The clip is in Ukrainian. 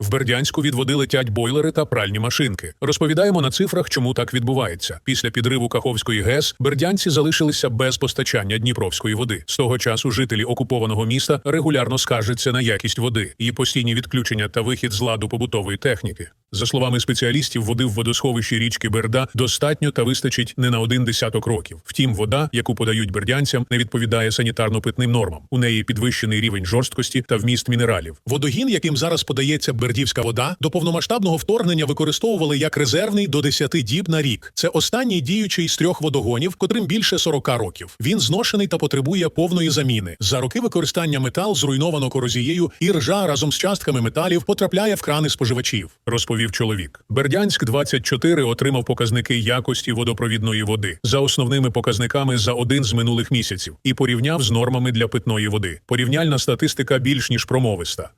В Бердянську від води летять бойлери та пральні машинки. Розповідаємо на цифрах, чому так відбувається. Після підриву Каховської ГЕС бердянці залишилися без постачання Дніпровської води. З того часу жителі окупованого міста регулярно скаржаться на якість води, її постійні відключення та вихід з ладу побутової техніки. За словами спеціалістів, води в водосховищі річки Берда достатньо та вистачить не на один десяток років. Втім, вода, яку подають бердянцям, не відповідає санітарно-питним нормам. У неї підвищений рівень жорсткості та вміст мінералів. Водогін, яким зараз подається бердівська вода, до повномасштабного вторгнення використовували як резервний до 10 діб на рік. Це останній діючий з трьох водогонів, котрим більше 40 років. Він зношений та потребує повної заміни. За роки використання метал зруйновано корозією, і ржа разом з частками металів потрапляє в крани споживачів. Розповів чоловік. Бердянськ 24 отримав показники якості водопровідної води за основними показниками за один з минулих місяців і порівняв з нормами для питної води. Порівняльна статистика більш ніж промовиста.